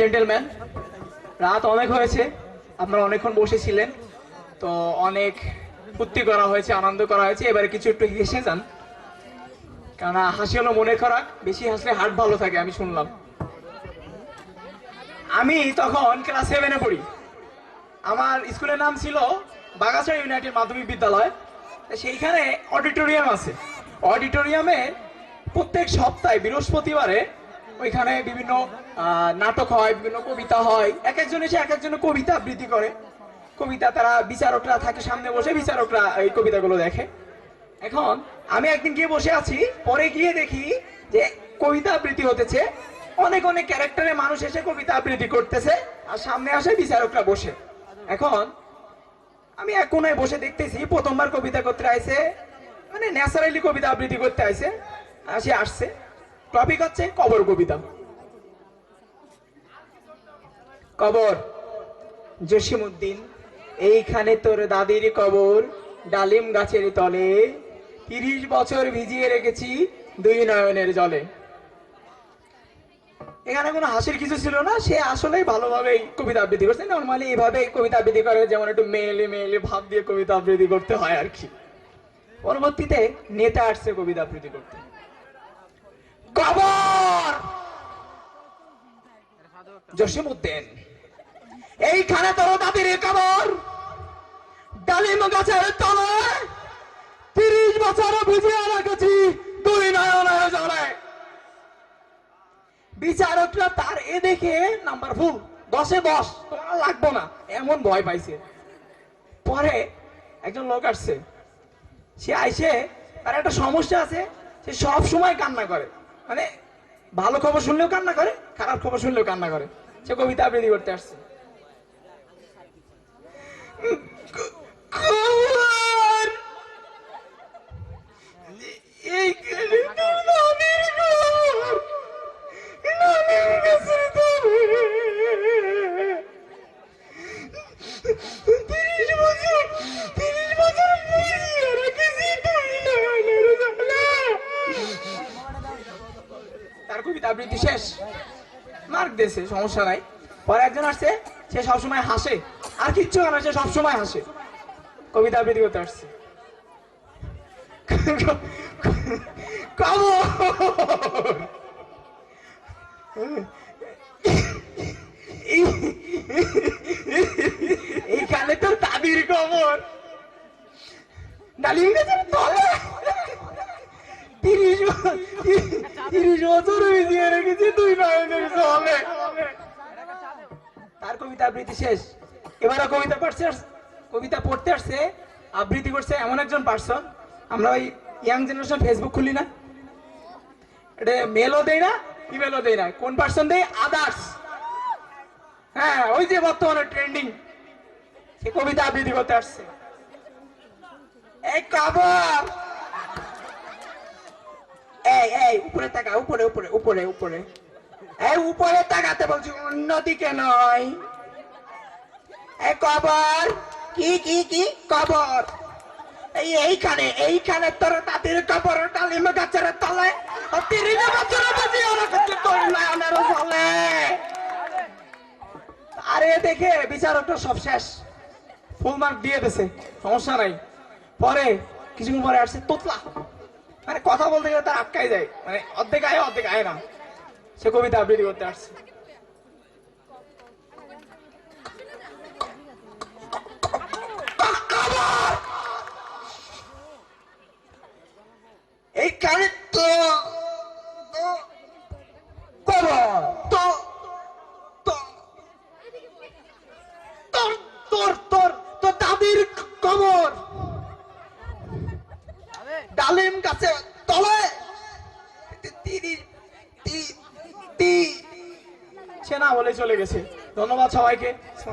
Gentleman রাত অনেক হয়েছে, আপনারা অনেকক্ষণ বসেছিলেন, তো অনেক ফুর্তি করা হয়েছে, আনন্দ করা হয়েছে, এবারে কিছু একটু হেসে যান। কারণ হাসি হলো মনে খোরাক, বেশি হাসলে হার্ট ভালো থাকে, আমি শুনলাম। আমি তখন ক্লাস সেভেনে পড়ি। আমার স্কুলের নাম ছিল বাগাছড়া ইউনাইটেড মাধ্যমিক বিদ্যালয় সেইখানে অডিটোরিয়াম আছে। অডিটোরিয়ামে প্রত্যেক সপ্তাহে, বৃহস্পতিবারে ওইখানে বিভিন্ন নাটক হয়, বিভিন্ন কবিতা হয়। এক একজন এসে এক একজন কবিতা আবৃত্তি করে। কবিতা তারা বিচারকরা থাকে সামনে বসে, বিচারকরা এই কবিতাগুলো দেখে। এখন আমি একদিন গিয়ে বসে আছি, পরে গিয়ে দেখি যে কবিতা আবৃত্তি হতেছে। অনেক অনেক ক্যারেক্টারে মানুষ এসে কবিতা আবৃত্তি করতেছে আর সামনে আসে বিচারকরা বসে। এখন আমি এক কোনায় বসে দেখতেছি, প্রথমবার কবিতা করতে আইছে। মানে ন্যাচারালি কবিতা আবৃত্তি করতে আইছে। আর সে আসছে। টপিক হচ্ছে কবর কবিতা। কবর। জসিমুদ্দিন এইখানে তোর দাদির কবর, ডালিম গাছের তলে। তিরিশ বছর ভিজিয়ে রেখেছি দুই নয়নের জলে। এখানে কোনো হাসির কিছু ছিল না, সে আসলেই ভালোভাবে কবিতা আবৃত্তি করছে। নর্মালি এইভাবে কবিতা আবৃত্তি করে, যেমন একটু মেলে মেলে ভাব দিয়ে কবিতা আবৃত্তি করতে হয় আর কি। পরবর্তীতে নেতা আসছে কবিতা আবৃত্তি করতে। কবর! এইখানে তোর দাদির কবর। ডালিম গাছের তলে তিরিশ বছর রেখেছি দুই জলে। বিচারকরা তার এ দেখে নাম্বার ফুল, দশে দশ তোমার লাগবো না, এমন ভয় পাইছে। পরে একজন লোক আসছে, সে আইসে, তার একটা সমস্যা আছে, সে সব সময় কান্না করে। মানে ভালো খবর শুনলেও কান্না করে, খারাপ খবর শুনলেও কান্না করে। সে কবিতা আবৃত্তি করতে আসছে। তার কবিতা আবৃত্তি শেষ। মার্ক দিয়েছে, সমস্যা নাই। পরে একজন আসছে, সে সবসময় হাসে। আর কিচ্ছু না, সে সবসময় হাসে। কবিতা আবৃত্তি করতে আসছে। এইখানে তো দাদির কবর। ডালিম গাছের তলে তিরিশ বছর ভিজিয়ে রেখেছি দুই তার কবিতা আবৃত্তি শেষ। এবারে কবিতা পড়ছে কবিতা পড়তে আসছে, আবৃত্তি করছে এমন একজন পার্সন আমরা ওই ইয়াং জেনারেশন ফেসবুক খুলি না। এটা মেলও দেয় না ইমেলও দেয় না? কোন পার্সন দেয়? আদার্স হ্যাঁ ওই যে বর্তমানে ট্রেন্ডিং সে কবিতা আবৃত্তি করতে আসছে। এই কবর! এই, উপরে তাকা, উপরে উপরে উপরে উপরে। এই, উপরে তাকাতে বলছি, অন্যদিকে নয়। এই কবর, কি কি কি? কবর। এই এইখানে এইখানে তোর তাদের কবর, ডালিম গাছের তলে। আরে দেখে বিচারকটা সব শেষ। ফুল মার্ক দিয়ে দিছে, সমস্যা নাই। পরে, কিছুক্ষণ পরে আসছে, তোতলা। মানে কথা বলতে গেলে তার আটকাই যায়। মানে অর্ধেক আয় অর্ধেক আয় না। সে কবিতা আবৃত্তি করতে আসছে। এইখানে কারণে তো- গাছে তলে। সে না বলে চলে গেছে। ধন্যবাদ সবাইকে।